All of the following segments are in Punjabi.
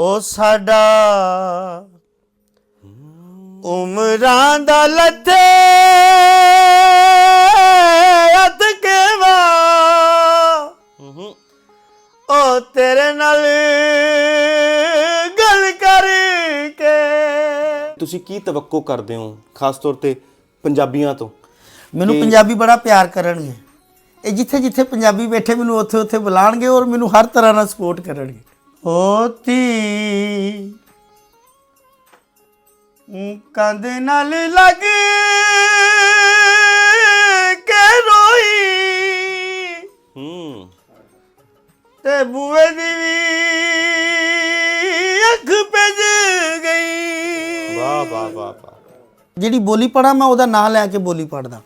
ਉਹ ਸਾਡਾ ਉਮਰਾਂ ਦਾ ਲੱਥੇ ਅਤ ਕੇਵਾ। ਉਹ ਤੇਰੇ ਨਾਲ ਗੱਲ ਕਰਕੇ। ਤੁਸੀਂ ਕੀ ਤਵੱਕੋ ਕਰਦੇ ਹੋ ਖਾਸ ਤੌਰ ਤੇ ਪੰਜਾਬੀਆਂ ਤੋਂ? ਮੈਨੂੰ ਪੰਜਾਬੀ ਬੜਾ ਪਿਆਰ ਕਰਨਗੇ। ਇਹ ਜਿੱਥੇ ਜਿੱਥੇ ਪੰਜਾਬੀ ਬੈਠੇ ਮੈਨੂੰ ਉੱਥੇ ਉੱਥੇ ਬੁਲਾਣਗੇ ਔਰ ਮੈਨੂੰ ਹਰ ਤਰ੍ਹਾਂ ਨਾਲ ਸਪੋਰਟ ਕਰਨਗੇ। ਹੋਤੀ। ਕੰਦ ਨਾਲ ਲੱਗ ਕੇ ਰੋਈ। ਹੂੰ। ਤੇ ਬੂਏ ਦੀ ਵੀ ਅੱਖ ਭਿੱਜ ਗਈ। ਵਾਹ ਵਾਹ ਵਾਹ ਜਿਹੜੀ ਬੋਲੀ ਪੜਾ ਮੈਂ ਉਹਦਾ ਨਾਂ ਲੈ ਕੇ ਬੋਲੀ ਪੜਦਾ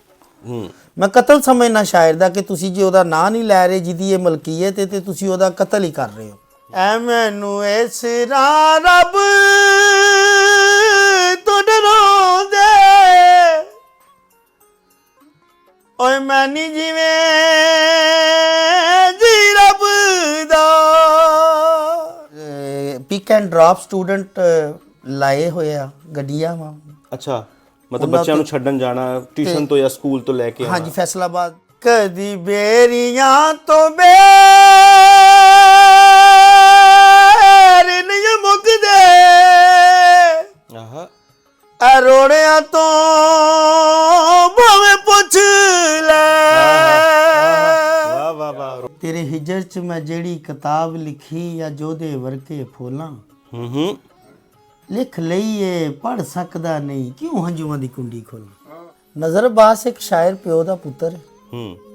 ਹੂੰ। ਮੈਂ ਕਤਲ ਸਮਝਣਾ ਸ਼ਾਇਰ ਦਾ ਕਿ ਤੁਸੀਂ ਜੇ ਉਹਦਾ ਨਾਂ ਨਹੀਂ ਲੈ ਰਹੇ ਜਿਹਦੀ ਇਹ ਮਲਕੀਅਤ ਹੈ ਤੇ ਤੁਸੀਂ ਉਹਦਾ ਕਤਲ ਹੀ ਕਰ ਰਹੇ ਹੋ। ਐ ਮੈਨੂੰ ਇਸ ਰਾਂ ਰੱਬ ਤੋਂ ਡਰਾਉਂਦੇ। ਓਏ ਮੈਂ ਨਹੀਂ ਜਿਵੇਂ ਜੀ ਰੱਬ ਦਾ। ਪਿਕ ਐਂਡ ਡ੍ਰੌਪ ਸਟੂਡੈਂਟ ਲਾਏ ਹੋਏ ਆ ਗੱਡੀਆਂ ਵਾ। ਅੱਛਾ ਮਤਲਬ ਬੱਚਿਆਂ ਨੂੰ ਛੱਡਣ ਜਾਣਾ ਟਿਊਸ਼ਨ ਤੋਂ ਜਾਂ ਸਕੂਲ ਤੋਂ ਲੈ ਕੇ ਆਉਣਾ। ਹਾਂਜੀ ਫੈਸਲਾਬਾਦ। ਕਦੀ ਬੇਰੀਆਂ ਤੋਂ ਬੇਰ ਕਿਤਾਬ ਲਿਖੀ ਆ ਜੋਦੇ ਵਰਕੇ ਫੋਲਾਂ? ਹੂੰ ਹੂੰ। ਲਿਖ ਲਈਏ ਪੜ ਸਕਦਾ ਨਹੀਂ। ਕਿਉਂ ਹੰਝੂਆਂ ਦੀ ਕੁੰਡੀ ਖੋਲ ਨਜ਼ਰ ਬਾਸ ਇੱਕ ਸ਼ਾਇਰ ਪਿਓ ਦਾ ਪੁੱਤਰ। ਹੈ।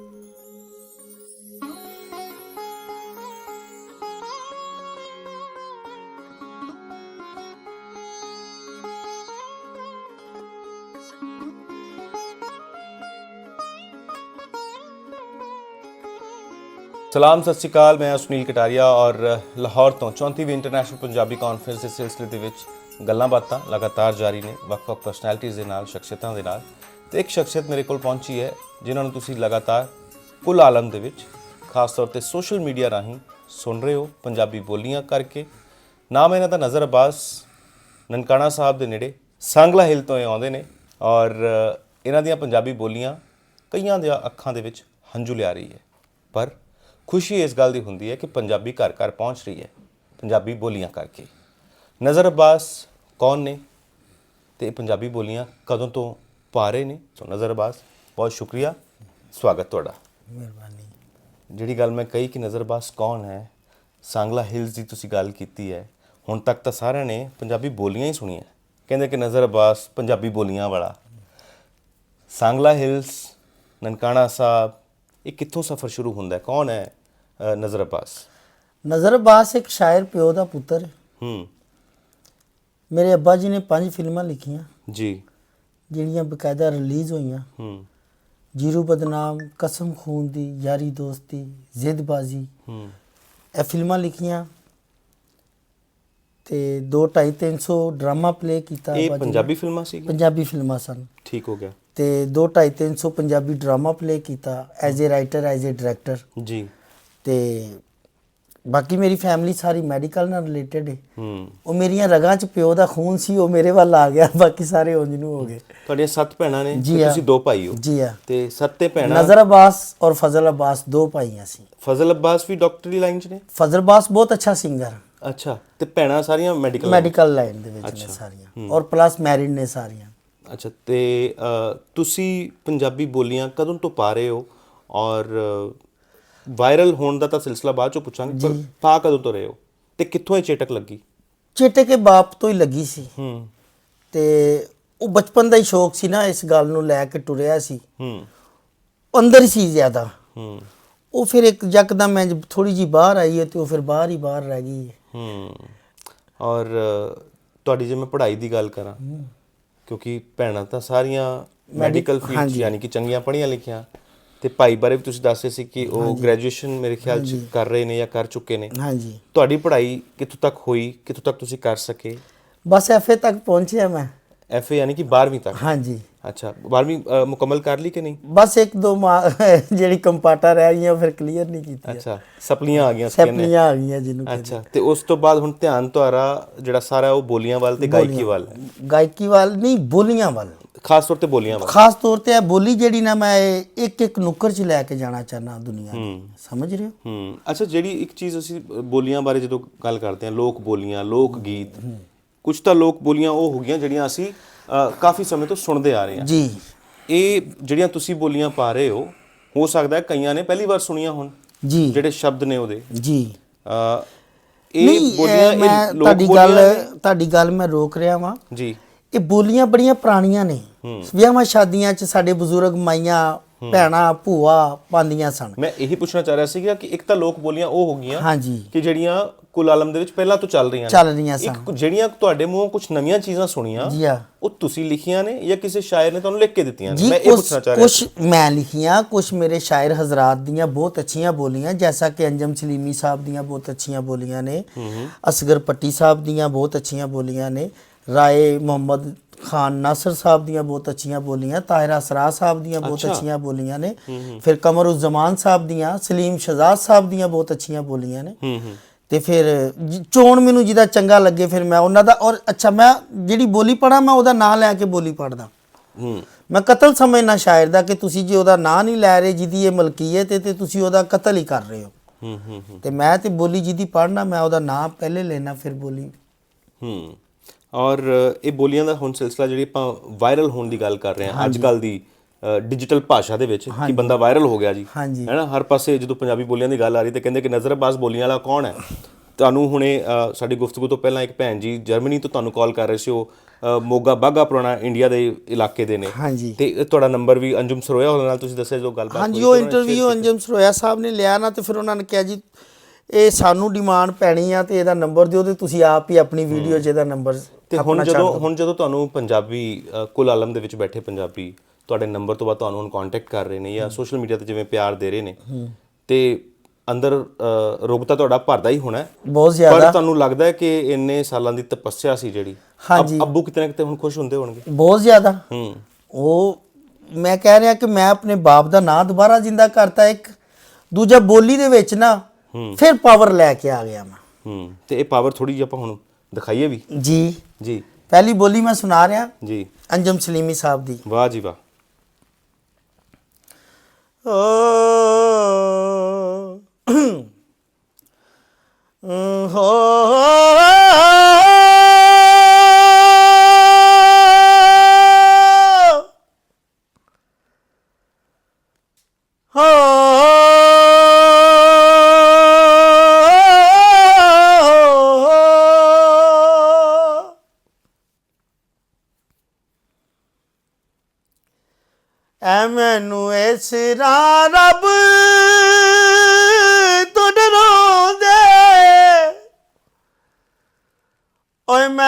ਸਲਾਮ, ਸਤਿ ਸ਼੍ਰੀ ਅਕਾਲ। ਮੈਂ ਸੁਨੀਲ ਕਟਾਰੀਆ ਔਰ ਲਾਹੌਰ ਤੋਂ 34ਵੀਂ ਇੰਟਰਨੈਸ਼ਨਲ ਪੰਜਾਬੀ ਕਾਨਫਰੰਸ ਦੇ ਸਿਲਸਿਲੇ ਦੇ ਵਿੱਚ ਗੱਲਾਂ ਬਾਤਾਂ ਲਗਾਤਾਰ ਜਾਰੀ ਨੇ ਵੱਖ-ਵੱਖ ਪਰਸਨੈਲਿਟੀਜ਼ ਦੇ ਨਾਲ, ਸ਼ਖਸੀਅਤਾਂ ਦੇ ਨਾਲ। ਤੇ ਇੱਕ ਸ਼ਖਸੀਅਤ ਮੇਰੇ ਕੋਲ ਪਹੁੰਚੀ ਹੈ, ਜਿਨ੍ਹਾਂ ਨੂੰ ਤੁਸੀਂ ਲਗਾਤਾਰ ਕੁੱਲ ਆਲਮ ਦੇ ਵਿੱਚ, ਖਾਸ ਤੌਰ ਤੇ ਸੋਸ਼ਲ ਮੀਡੀਆ ਰਾਹੀਂ ਸੁਣ ਰਹੇ ਹੋ, ਪੰਜਾਬੀ ਬੋਲੀਆਂ ਕਰਕੇ। ਨਾਮ ਇਹਨਾਂ ਦਾ ਨਜ਼ਰ ਅਬਾਸ ਨਨਕਾਣਾ ਸਾਹਿਬ ਦੇ ਨੇੜੇ, ਸੰਗਲਾ ਹਿੱਲ ਤੋਂ ਇਹ ਆਉਂਦੇ ਨੇ ਔਰ ਇਹਨਾਂ ਦੀਆਂ ਪੰਜਾਬੀ ਬੋਲੀਆਂ ਕਈਆਂ ਦੇ ਅੱਖਾਂ ਦੇ ਵਿੱਚ ਹੰਝੂ ਲਿਆ ਰਹੀ ਹੈ। ਪਰ ਖੁਸ਼ੀ ਇਸ ਗੱਲ ਦੀ ਹੁੰਦੀ ਹੈ ਕਿ ਪੰਜਾਬੀ ਘਰ ਘਰ ਪਹੁੰਚ ਰਹੀ ਹੈ। ਪੰਜਾਬੀ ਬੋਲੀਆਂ ਕਰਕੇ। ਨਜ਼ਰ ਅਬਾਸ ਕੌਣ ਨੇ? ਤੇ ਪੰਜਾਬੀ ਬੋਲੀਆਂ ਕਦੋਂ ਤੋਂ ਪਾ ਰਹੇ ਨੇ? ਸੋ ਨਜ਼ਰ ਅਬਾਸ ਬਹੁਤ ਸ਼ੁਕਰੀਆ। ਸਵਾਗਤ ਤੁਹਾਡਾ। ਮਿਹਰਬਾਨੀ। ਜਿਹੜੀ ਗੱਲ ਮੈਂ ਕਹੀ ਕਿ ਨਜ਼ਰ ਅਬਾਸ ਕੌਣ ਹੈ ਸੰਗਲਾ ਹਿਲਸ ਦੀ ਤੁਸੀਂ ਗੱਲ ਕੀਤੀ ਹੈ ਹੁਣ ਤੱਕ ਤਾਂ ਸਾਰਿਆਂ ਨੇ ਪੰਜਾਬੀ ਬੋਲੀਆਂ ਹੀ ਸੁਣੀਆਂ। ਕਹਿੰਦੇ ਕਿ ਨਜ਼ਰ ਅਬਾਸ ਪੰਜਾਬੀ ਬੋਲੀਆਂ ਵਾਲਾ। ਸੰਗਲਾ ਹਿਲਸ ਨਨਕਾਣਾ ਸਾਹਿਬ ਇਹ ਕਿੱਥੋਂ ਸਫ਼ਰ ਸ਼ੁਰੂ ਹੁੰਦਾ ਹੈ? ਕੌਣ ਹੈ? ਨਜ਼ਰ ਅਬਾਸ। ਨਜ਼ਰ ਬਾਸ ਇੱਕ ਸ਼ਾਇਰ ਪਿਓ ਦਾ ਪੁੱਤਰ ਹੈ। ਮੇਰੇ ਅੱਬਾ ਜੀ ਨੇ ਪੰਜ ਫਿਲਮਾਂ ਲਿਖੀਆਂ। ਜੀ। ਜਿਹੜੀਆਂ ਬਕਾਇਦਾ ਰਿਲੀਜ਼ ਹੋਈਆਂ। ਹੂੰ। ਜੀਰੂ ਬਦਨਾਮ ਕਸਮ ਖੂਨ ਦੀ ਯਾਰੀ ਦੋਸਤੀ ਜ਼ਿੱਦਬਾਜ਼ੀ। ਹੂੰ। ਇਹ ਫਿਲਮਾਂ ਲਿਖੀਆਂ ਤੇ 2 2.5 300 ਡਰਾਮਾ ਪਲੇ ਕੀਤਾ ਇਹ। ਪੰਜਾਬੀ ਫਿਲਮਾਂ ਸੀ ਪੰਜਾਬੀ ਫਿਲਮਾਂ ਸਨ। ਠੀਕ ਹੋ ਗਿਆ। ਤੇ 2 2.5 300 ਪੰਜਾਬੀ ਡਰਾਮਾ ਪਲੇ ਕੀਤਾ as a writer as a director. ਜੀ। ਤੇ ਬਾਕੀ ਮੇਰੀ ਫੈਮਿਲੀ ਸਾਰੀ ਮੈਡੀਕਲ ਨਾਲ ਰਿਲੇਟਡ ਹੈ। ਉਹ ਮੇਰੀਆਂ ਰਗਾਂ 'ਚ ਪਿਓ ਦਾ ਖੂਨ ਸੀ ਉਹ ਮੇਰੇ ਵੱਲ ਆ ਗਿਆ ਬਾਕੀ ਸਾਰੇ ਉਂਝ ਨੂੰ ਹੋ ਗਏ। ਤੁਹਾਡੇ ਸੱਤ ਭੈਣਾਂ ਨੇ ਤੁਸੀਂ ਦੋ ਭਾਈ ਹੋ। ਜੀ ਆ। ਤੇ ਸੱਤੇ ਭੈਣਾਂ ਨਜ਼ਰ ਅਬਾਸ ਔਰ ਫਜ਼ਲ ਅਬਾਸ ਦੋ ਭਾਈਆਂ ਸੀ। ਫਜ਼ਲ ਅਬਾਸ ਵੀ ਡਾਕਟਰੀ ਲਾਈਨ 'ਚ ਨੇ? ਫਜ਼ਲ ਅਬਾਸ ਬਹੁਤ ਅੱਛਾ ਸਿੰਗਰ ਅੱਛਾ ਤੇ ਭੈਣਾਂ ਸਾਰੀਆਂ ਮੈਡੀਕਲ ਮੈਡੀਕਲ ਲਾਈਨ ਦੇ ਵਿੱਚ ਨੇ ਸਾਰੀਆਂ। ਔਰ ਪਲੱਸ ਮੈਰਿਡ ਨੇ ਸਾਰੀਆਂ। ਅੱਛਾ ਤੇ ਤੁਸੀਂ ਪੰਜਾਬੀ ਬੋਲੀਆਂ ਕਦੋਂ ਤੋਂ ਪਾ ਰਹੇ ਹੋ? ਔਰ ਵਾਇਰਲ ਹੋਣ ਦਾ ਤਾਂ ਸਿਲਸਿਲਾ ਬਾਅਦ ਚੋਂ ਪੁੱਛਾਂਗੇ ਪਰ ਪਾ ਕਦੋਂ ਤੋਂ ਰਹੇ ਹੋ? ਤੇ ਕਿੱਥੋਂ ਇਹ ਚੇਟਕ ਲੱਗੀ? ਚੇਟੇ ਕੇ ਬਾਪ ਤੋਂ ਹੀ ਲੱਗੀ ਸੀ। ਹੂੰ। ਤੇ ਉਹ ਬਚਪਨ ਦਾ ਹੀ ਸ਼ੌਕ ਸੀ ਨਾ ਇਸ ਗੱਲ ਨੂੰ ਲੈ ਕੇ ਟੁਰਿਆ ਸੀ। ਹੂੰ। ਅੰਦਰ ਸੀ ਜ਼ਿਆਦਾ। ਹੂੰ। ਉਹ ਫਿਰ ਇੱਕ ਯਕਦਮ ਮੈਂ ਥੋੜੀ ਜੀ ਬਾਹਰ ਆਈ ਹੈ ਤੇ ਉਹ ਫਿਰ ਬਾਹਰ ਹੀ ਬਾਹਰ ਰਹਿ ਗਈ ਹੈ। ਹੂੰ। ਔਰ ਤੁਹਾਡੀ ਜੇ ਮੈਂ ਪੜ੍ਹਾਈ ਦੀ ਗੱਲ ਕਰਾਂ ਕਿਉਂਕਿ ਭੈਣਾਂ ਤਾਂ ਸਾਰੀਆਂ ਮੈਡੀਕਲ ਫੀਲਡ ਯਾਨੀ ਕਿ ਚੰਗੀਆਂ ਪੜ੍ਹੀਆਂ ਲਿਖੀਆਂ ਤੇ ਭਾਈ ਬਾਰੇ ਵੀ ਤੁਸੀਂ ਦੱਸ ਰਹੇ ਸੀ ਕਿ ਉਹ ਗ੍ਰੈਜੂਏਸ਼ਨ ਮੇਰੇ ਖਿਆਲ 'ਚ ਕਰ ਰਹੇ ਨੇ ਜਾਂ ਕਰ ਚੁੱਕੇ ਨੇ। ਹਾਂਜੀ। ਤੁਹਾਡੀ ਪੜ੍ਹਾਈ ਕਿੱਥੋਂ ਤੱਕ ਹੋਈ? ਕਿੱਥੋਂ ਤੱਕ ਤੁਸੀਂ ਕਰ ਸਕੇ? ਬਸ ਐਫਏ ਤੱਕ ਪਹੁੰਚਿਆ ਮੈਂ। ਐਫਏ ਯਾਨੀ ਕਿ 12ਵੀਂ ਤੱਕ? ਹਾਂਜੀ। ਅੱਛਾ 12ਵੀਂ ਅ, ਮੁਕੰਮਲ ਕਰ ਲਈ ਕਿ ਨਹੀਂ? ਬਸ ਇੱਕ ਦੋ ਜਿਹੜੀ ਕੰਪਾਟਾ ਰਹਿ ਗਈਆਂ ਫਿਰ ਕਲੀਅਰ ਨਹੀਂ ਕੀਤੀ ਅੱਛਾ ਸਪਲੀਆਂ ਆ ਗਈਆਂ ਸੈਪਲੀਆਂ ਆ ਗਈਆਂ ਜਿਹਨੂੰ। ਅੱਛਾ ਤੇ ਉਸ ਤੋਂ ਬਾਅਦ ਹੁਣ ਧਿਆਨ ਤੁਹਾਡਾ ਜਿਹੜਾ ਸਾਰਾ ਉਹ ਬੋਲੀਆਂ ਵੱਲ ਤੇ ਗਾਇਕੀ ਵੱਲ ਗਾਇਕੀ ਵੱਲ ਨਹੀਂ ਬੋਲੀਆਂ ਵੱਲ। ਖਾਸ ਤੌਰ ਤੇ ਬੋਲੀਆਂ ਵੱਲ ਖਾਸ ਤੌਰ ਤੇ ਇਹ ਬੋਲੀ ਜਿਹੜੀ ਨਾ ਮੈਂ ਇੱਕ ਇੱਕ ਨੁੱਕਰ 'ਚ ਲੈ ਕੇ ਜਾਣਾ ਚਾਹਨਾ ਦੁਨੀਆ ਦੀ। ਸਮਝ ਰਹੇ ਹੋ? ਹੂੰ। ਅੱਛਾ ਜਿਹੜੀ ਇੱਕ ਚੀਜ਼ ਅਸੀਂ ਬੋਲੀਆਂ ਬਾਰੇ ਜਦੋਂ ਗੱਲ ਕਰਦੇ ਹਾਂ ਲੋਕ ਬੋਲੀਆਂ ਲੋਕ ਗੀਤ ਕੁਝ ਤਾਂ ਲੋਕ ਬੋਲੀਆਂ ਉਹ ਹੋ ਗਈਆਂ ਜਿਹੜੀਆਂ ਅਸੀਂ ਅ, ਕਾਫੀ ਸਮੇਂ ਤੋਂ ਸੁਣਦੇ ਆ ਰਹੇ ਹਾਂ। ਜੀ। ਇਹ ਜਿਹੜੀਆਂ ਤੁਸੀਂ ਬੋਲੀਆਂ ਪਾ ਰਹੇ ਹੋ ਹੋ ਸਕਦਾ ਹੈ ਕਈਆਂ ਨੇ ਪਹਿਲੀ ਵਾਰ ਸੁਣੀਆਂ ਹੋਣ। ਜੀ। ਜਿਹੜੇ ਸ਼ਬਦ ਨੇ ਉਹਦੇ। ਜੀ। ਅ, ਇਹ ਨਹੀਂ ਬੋਲੀਆਂ ਇਹ ਮੈਂ ਇਹ ਲੋਕ ਤੁਹਾਡੀ ਬੋਲੀਆਂ ਗੱਲ ਨੇ? ਤੁਹਾਡੀ ਗੱਲ ਮੈਂ ਰੋਕ ਰਿਹਾ ਵਾਂ। ਜੀ। ਇਹ ਬੋਲੀਆਂ ਬੜੀਆਂ ਪੁਰਾਣੀਆਂ ਨੇ। ਵਿਆਹਾਂ ਸ਼ਾਦੀਆਂ 'ਚ ਸਾਡੇ ਬਜ਼ੁਰਗ ਮਾਈਆਂ ਭੈਣਾਂ ਭੂਆ ਪਾਉਂਦੀਆਂ ਸਨ। ਮੈਂ ਇਹੀ ਪੁੱਛਣਾ ਚਾਹ ਰਿਹਾ ਸੀਗਾ ਕਿ ਇੱਕ ਤਾਂ ਲੋਕ ਬੋਲੀਆਂ ਉਹ ਹੋ ਗਈਆਂ ਹਾਂਜੀ। ਕਿ ਜਿਹੜੀਆਂ ਕੁਲ ਆਲਮ ਦੇ ਵਿੱਚ ਪਹਿਲਾਂ ਤੋਂ ਚੱਲ ਰਹੀਆਂ ਨੇ। ਚੱਲ ਰਹੀਆਂ ਸਨ। ਇੱਕ ਜਿਹੜੀਆਂ ਤੁਹਾਡੇ ਮੂੰਹੋਂ ਕੁਝ ਨਵੀਆਂ ਚੀਜ਼ਾਂ ਸੁਣੀਆਂ ਜੀ ਆ ਉਹ ਤੁਸੀਂ ਲਿਖੀਆਂ ਨੇ ਜਾਂ ਕਿਸੇ ਸ਼ਾਇਰ ਨੇ ਤੁਹਾਨੂੰ ਲਿਖ ਕੇ ਦਿੱਤੀਆਂ ਨੇ? ਮੈਂ ਇਹ ਪੁੱਛਣਾ ਚਾਹ ਰਿਹਾ ਕੁਛ ਮੈਂ ਲਿਖੀਆਂ ਕੁਛ ਮੇਰੇ ਸ਼ਾਇਰ ਹਜ਼ਰਤ ਦੀਆਂ ਬਹੁਤ ਅੱਛੀਆਂ ਬੋਲੀਆਂ ਜੈਸਾ ਕਿ ਅੰਜਮ ਸਲੀਮੀ ਸਾਹਿਬ ਦੀਆਂ ਬਹੁਤ ਅੱਛੀਆਂ ਬੋਲੀਆਂ ਨੇ। ਅਸਗਰ ਪੱਟੀ ਸਾਹਿਬ ਦੀਆਂ ਬਹੁਤ ਅੱਛੀਆਂ ਬੋਲੀਆਂ ਨੇ। ਰਾਏ ਮੁਹੰਮਦ ਖਾਨ ਨਾਸਰ ਸਾਹਿਬ ਦੀਆਂ ਬਹੁਤ ਅੱਛੀਆਂ ਬੋਲੀਆਂ ਤਾਹਿਰਾ ਸਰਾ ਸਾਹਿਬ ਦੀਆਂ ਬਹੁਤ ਅੱਛੀਆਂ ਬੋਲੀਆਂ ਨੇ। ਫਿਰ ਕਮਰ ਉਜ਼ ਜ਼ਮਾਨ ਸਾਹਿਬ ਦੀਆਂ ਸਲੀਮ ਸ਼ਹਜ਼ਾਦ ਸਾਹਿਬ ਦੀਆਂ ਬਹੁਤ ਅੱਛੀਆਂ ਬੋਲੀਆਂ ਨੇ। ਤੇ ਫਿਰ ਚੋਣ ਮੈਨੂੰ ਜਿਹਦਾ ਚੰਗਾ ਲੱਗੇ ਫਿਰ ਮੈਂ ਉਹਨਾਂ ਦਾ ਔਰ ਅੱਛਾ ਮੈਂ ਜਿਹੜੀ ਬੋਲੀ ਪੜਾ ਮੈਂ ਉਹਦਾ ਨਾਂ ਲੈ ਕੇ ਬੋਲੀ ਪੜਦਾ ਮੈਂ ਕਤਲ ਸਮਝਣਾ ਸ਼ਾਇਰ ਦਾ ਕਿ ਤੁਸੀਂ ਜੇ ਉਹਦਾ ਨਾਂ ਨਹੀਂ ਲੈ ਰਹੇ ਜਿਹਦੀ ਇਹ ਮਲਕੀਅਤ ਹੈ ਤੇ ਤੁਸੀਂ ਉਹਦਾ ਕਤਲ ਹੀ ਕਰ ਰਹੇ ਹੋ। ਹੂੰ ਹੂੰ ਹੂੰ। ਤੇ ਮੈਂ ਤੇ ਬੋਲੀ ਜਿਹਦੀ ਪੜਨਾ ਮੈਂ ਉਹਦਾ ਨਾਂ ਪਹਿਲੇ ਲੈਣਾ ਫਿਰ ਬੋਲੀ। ਹੂੰ। ਔਰ ਇਹ ਬੋਲੀਆਂ ਦਾ ਹੁਣ ਸਿਲਸਿਲਾ ਜਿਹੜੀ ਆਪਾਂ ਵਾਇਰਲ ਹੋਣ ਦੀ ਗੱਲ ਕਰ ਰਹੇ ਹਾਂ ਅੱਜ ਕੱਲ ਦੀ ਡਿਜੀਟਲ ਭਾਸ਼ਾ ਦੇ ਵਿੱਚ ਕਿ ਬੰਦਾ ਵਾਇਰਲ ਹੋ ਗਿਆ ਜੀ। ਹਾਂਜੀ। ਹੈਨਾ ਹਰ ਪਾਸੇ ਜਦੋਂ ਪੰਜਾਬੀ ਬੋਲੀਆਂ ਦੀ ਗੱਲ ਆ ਰਹੀ ਤੇ ਕਹਿੰਦੇ ਕਿ ਨਜ਼ਰਬਾਜ਼ ਬੋਲੀਆਂ ਵਾਲਾ ਕੌਣ ਹੈ? ਤੁਹਾਨੂੰ ਹੁਣੇ ਸਾਡੀ ਗੁਫ਼ਤਗੂ ਤੋਂ ਪਹਿਲਾਂ ਇੱਕ ਭੈਣ ਜੀ ਜਰਮਨੀ ਤੋਂ ਤੁਹਾਨੂੰ ਕਾਲ ਕਰ ਰਹੇ ਸੀ ਉਹ ਮੋਗਾ ਬਾਗਾ ਪੁਰਾਣਾ ਇੰਡੀਆ ਦੇ ਇਲਾਕੇ ਦੇ ਨੇ। ਹਾਂਜੀ। ਤੇ ਤੁਹਾਡਾ ਨੰਬਰ ਵੀ ਅੰਜੁਮ ਸਰੋਇਆ ਉਹਦੇ ਨਾਲ ਤੁਸੀਂ ਦੱਸਿਆ ਜੋ ਗੱਲਬਾਤ ਹਾਂਜੀ ਉਹ ਉਹਨਾਂ ਨੇ ਇੰਟਰਵਿਊ ਅੰਜਮ ਸਰੋਇਆ ਸਾਹਿਬ ਨੇ ਲਿਆ ਨਾ ਤੇ ਫਿਰ ਉਹਨਾਂ ਨੇ ਕਿਹਾ ਜੀ ਇਹ ਸਾਨੂੰ ਡਿਮਾਂਡ ਪੈਣੀ ਆ ਤੇ ਇਹਦਾ ਨੰਬਰ ਦਿਓ ਤੇ ਤੁਸੀਂ ਆਪ ਹੀ ਆਪਣੀ ਵੀਡੀਓ 'ਚ ਇਹਦਾ ਨੰਬਰ ਤੇ ਹੁਣ ਜਦੋਂ ਹੁਣ ਜਦੋਂ ਤੁਹਾਨੂੰ ਪੰਜਾਬੀ ਕੁਲ ਆਲਮ ਦੇ ਵਿੱਚ ਬੈਠੇ ਪੰਜਾਬੀ ਤੁਹਾਡੇ ਨੰਬਰ ਤੋਂ ਬਾਅਦ ਤੁਹਾਨੂੰ ਹੁਣ ਕੰਟੈਕਟ ਕਰ ਰਹੇ ਨੇ ਜਾਂ ਸੋਸ਼ਲ ਮੀਡੀਆ ਤੇ ਜਿਵੇਂ ਪਿਆਰ ਦੇ ਰਹੇ ਨੇ ਤੇ ਅੰਦਰ ਰੋਗਤਾ ਤੁਹਾਡਾ ਭਰਦਾ ਹੀ ਹੋਣਾ। ਬਹੁਤ ਪਰ ਜ਼ਿਆਦਾ ਤੁਹਾਨੂੰ ਲੱਗਦਾ ਹੈ ਕਿ ਇੰਨੇ ਸਾਲਾਂ ਦੀ ਤਪੱਸਿਆ ਸੀ ਜਿਹੜੀ? ਹਾਂਜੀ। ਅਬ- ਅੱਬੂ ਕਿਤੇ ਨਾ ਕਿਤੇ ਹੁਣ ਖੁਸ਼ ਹੁੰਦੇ ਹੋਣਗੇ। ਬਹੁਤ ਜ਼ਿਆਦਾ। ਹੂੰ। ਉਹ ਮੈਂ ਕਹਿ ਰਿਹਾ ਕਿ ਮੈਂ ਆਪਣੇ ਬਾਪ ਦਾ ਨਾਂ ਦੁਬਾਰਾ ਜ਼ਿੰਦਾ ਕਰਤਾ ਇੱਕ ਦੂਜਾ ਬੋਲੀ ਦੇ ਵਿੱਚ ਨਾ ਫਿਰ ਪਾਵਰ ਲੈ ਕੇ ਆ ਗਿਆ ਮੈਂ। ਹੂੰ। ਤੇ ਇਹ ਪਾਵਰ ਥੋੜੀ ਜਿਹੀ ਆਪਾਂ ਹੁਣ ਦਿਖਾਈਏ ਵੀ। ਜੀ। ਜੀ। ਪਹਿਲੀ ਬੋਲੀ ਮੈਂ ਸੁਣਾ ਰਿਹਾ। ਜੀ। ਅੰਜਮ ਸਲੀਮੀ ਸਾਹਿਬ ਦੀ। ਵਾਹ ਜੀ ਵਾਹ। ਹੋ